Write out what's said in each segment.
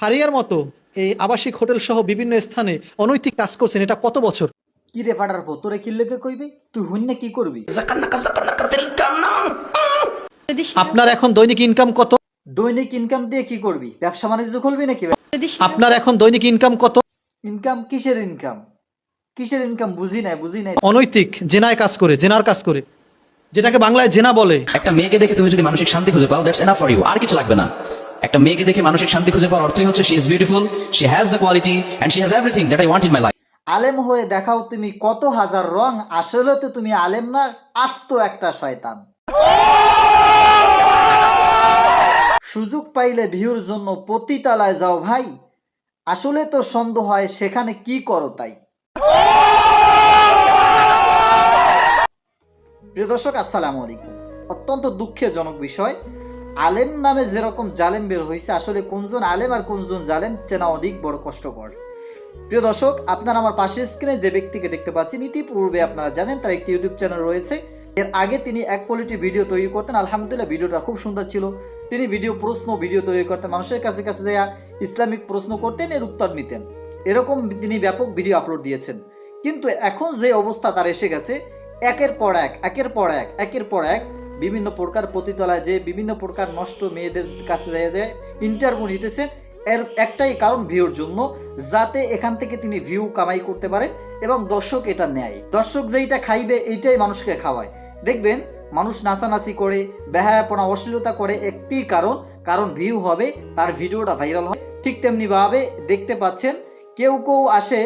ফারিয়ার মতো এই আবাসিক হোটেল সহ বিভিন্ন স্থানে অনৈতিক কাজ করছেন এটা কত বছর? কি রে ফাটার পো তোরে কি লেগে কইবি? তুই হইনে কি করবি? আপনার এখন দৈনিক ইনকাম কত? দৈনিক ইনকাম দিয়ে কি করবি? ব্যবসা বাণিজ্য খুলবি নাকি? আপনার এখন দৈনিক ইনকাম কত? ইনকাম কিসের ইনকাম কিসের ইনকাম বুঝি নাই বুঝি নাই। অনৈতিক জেনায় কাজ করে জেনার কাজ করে। যেটাকে বাংলায় জেনা বলে। একটা মেয়েকে দেখে তুমি যদি মানসিক শান্তি খুঁজে পাও দ্যাটস এনাফ ফর ইউ আর কিছু লাগবে না। একটা মেয়েকে দেখে মানসিক শান্তি খুঁজে পাওয়ার অর্থই হচ্ছে she is beautiful she has the quality and she has everything that I want in my life আলেম হয়ে দেখাও তুমি কত হাজার রং আসলে তো তুমি আলেম না আস্ত একটা শয়তান। সুযোগ পাইলে ভিউর জন্য পতিতালায় যাও ভাই আসলে তো সন্দেহ হয় সেখানে কি করো তাই। প্রিয় দর্শক, আসসালামু আলাইকুম। অত্যন্ত দুঃখজনক বিষয়, আলেম নামে যেরকম জালেম বের হয়েছে আসলে কোনজন আলেম আর কোনজন জালেম চেনা অধিক বড় কষ্টকর। প্রিয় দর্শক, আপনারা আমার পাশের স্ক্রিনে যে ব্যক্তিকে দেখতে পাচ্ছেন, ইতিপূর্বে আপনারা জানেন, তার একটি ইউটিউব চ্যানেল রয়েছে। এর আগে তিনি এক কোয়ালিটির ভিডিও তৈরি করতেন, আলহামদুলিল্লাহ ভিডিওটা খুব সুন্দর ছিল। তিনি ভিডিও প্রশ্ন ভিডিও তৈরি করতেন, মানুষের কাছে কাছে যাইয়া ইসলামিক প্রশ্ন করতেন, এর উত্তর নিতেন। এরকম তিনি ব্যাপক ভিডিও আপলোড দিয়েছেন। কিন্তু এখন যে অবস্থা তার এসে গেছে একের পর এক, একের পর এক, একের পর এক বিভিন্ন প্রকার পতিতলায় যে বিভিন্ন প্রকার নষ্ট মেয়েদের কাছে যায় যায় ইন্টারভিউ নিতেছেন এর একটাই কারণ ভিউর জন্য, যাতে এখান থেকে তিনি ভিউ কামাই করতে পারেন এবং দর্শক এটা নেয়। দর্শক যেইটা খাইবে, এইটাই মানুষকে খাওয়ায়। দেখবেন, মানুষ নাচানাচি করে, বেহায়াপনা, অশ্লীলতা করে একটি কারণ কারণ ভিউ হবে, তার ভিডিওটা ভাইরাল হয় ঠিক তেমনিভাবে দেখতে পাচ্ছেন, কেউ কেউ আসে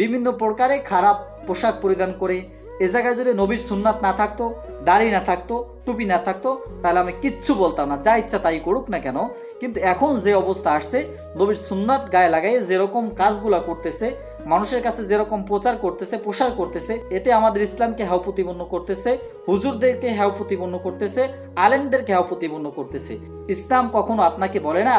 বিভিন্ন প্রকারে খারাপ পোশাক পরিধান করে এ জায়গায় যদি নবীর সুন্নাত না থাকতো, দাড়ি না থাকতো, টুপি না থাকতো, তাহলে আমি কিচ্ছু বলতাম না। যা ইচ্ছা তাই করুক না কেন, কিন্তু এখন যে অবস্থা আসছে, নবীর সুন্নাত গায়ে লাগাই যেরকম কাজগুলা করতেছে, মানুষের কাছে যেরকম প্রচার করতেছে, প্রসার করতেছে, এতে আমাদের ইসলামকে হেয় প্রতিপন্ন করতেছে, হুজুরদেরকে হেয় প্রতিপন্ন করতেছে, আলেমদেরকে হেয় প্রতিপন্ন করতেছে। ইসলাম কখনো আপনাকে বলে না,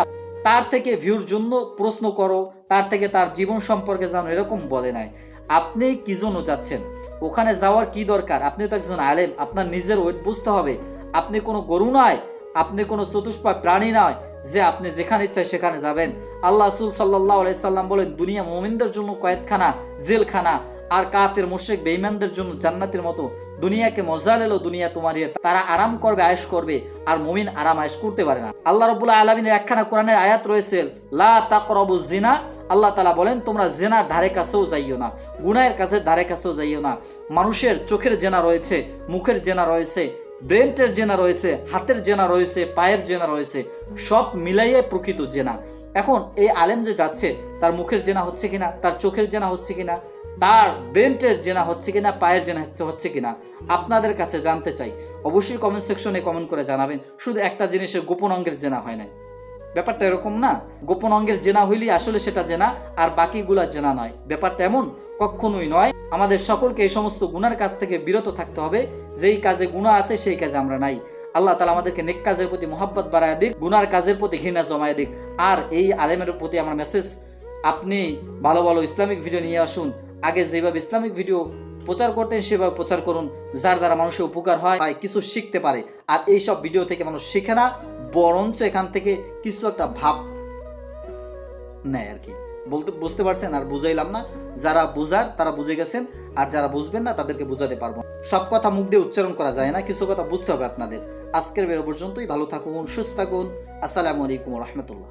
তার থেকে ভিউর জন্য প্রশ্ন করো, তার থেকে তার জীবন সম্পর্কে জানো এরকম বলে নাই। আপনি কি জন্য যাচ্ছেন? ওখানে যাওয়ার কি দরকার? আপনি তো একজন আলেম, আপনার নিজের ওয়েট বুঝতে হবে। আপনি কোনো গরু নয়, আপনি কোনো চতুষ্পা প্রাণী নয় যে আপনি যেখানে ইচ্ছা সেখানে যাবেন। আল্লাহ রসুল সাল্লাহ আলাইসাল্লাম বলেন, দুনিয়া মোমিনদের জন্য কয়েকখানা জেলখানা আর কাফের, মুশ্রিক বেইমানদের জন্য জান্নাতের মতো দুনিয়াকে মজা লেলো দুনিয়া তোমার। তারা আরাম করবে, আয়েশ করবে আর মুমিন আরাম আয়েশ করতে পারে না। আল্লাহ রবুল্লাহ আলমিনের একখানা কোরআনের আয়াত রয়েছে, লা তাকরবু জিনা আল্লাহ তালা বলেন, তোমরা জেনার ধারে কাছেও যাইও না গুনায়ের কাছের ধারে কাছেও যাইও না। মানুষের চোখের জেনা রয়েছে, মুখের জেনা রয়েছে, ব্রেনটের জেনা রয়েছে, হাতের জেনা রয়েছে, পায়ের জেনা রয়েছে, সব মিলাইয়ে প্রকৃত জেনা। এখন এই আলেম যে যাচ্ছে, তার মুখের জেনা হচ্ছে কিনা, তার চোখের জেনা হচ্ছে কিনা তার ব্রেনটের জেনা হচ্ছে কিনা, পায়ের জেনা হচ্ছে হচ্ছে কিনা, আপনাদের কাছে জানতে চাই। অবশ্যই কমেন্ট সেকশনে কমেন্ট করে জানাবেন, শুধু একটা জিনিসের গোপন অঙ্গের জেনা হয় না ব্যাপারটা এরকম না, গোপন অঙ্গের জেনা হইলেই আসলে সেটা জেনা, আর বাকিগুলা জেনা নয়। ব্যাপারটা এমন, কখনোই নয়, আমাদের সকলকে এই সমস্ত গুনার কাছ থেকে বিরত থাকতে হবে, যেই কাজে গুণা আছে সেই কাজে আমরা নাই। আল্লাহ তালা আমাদেরকে নেক কাজের প্রতি মোহাব্বত বাড়ায় দিক, গুনার কাজের প্রতি ঘৃণা জমায় দিক। আর এই আলেমের প্রতি আমার মেসেজ আপনি ভালো ভালো ইসলামিক ভিডিও নিয়ে আসুন আগে যেভাবে ইসলামিক ভিডিও প্রচার করতেন, সেভাবে প্রচার করুন। যার দ্বারা মানুষের উপকার হয় কিছু শিখতে পারে। আর এই সব ভিডিও থেকে মানুষ শিখে না, বরঞ্চ এখান থেকে কিছু একটা ভাব নেয় আর কি। বলতে, বুঝতে পারছেন? আর বুঝাইলাম না। যারা বুঝার, তারা বুঝে গেছেন। আর যারা বুঝবেন না, তাদেরকে বুঝাতে পারব সব কথা মুখ দিয়ে উচ্চারণ করা যায় না, কিছু কথা বুঝতে হবে আপনাদের। আজকের বের পর্যন্তই। ভালো থাকুন, সুস্থ থাকুন। আসসালামু আলাইকুম রহমতুল্লাহ।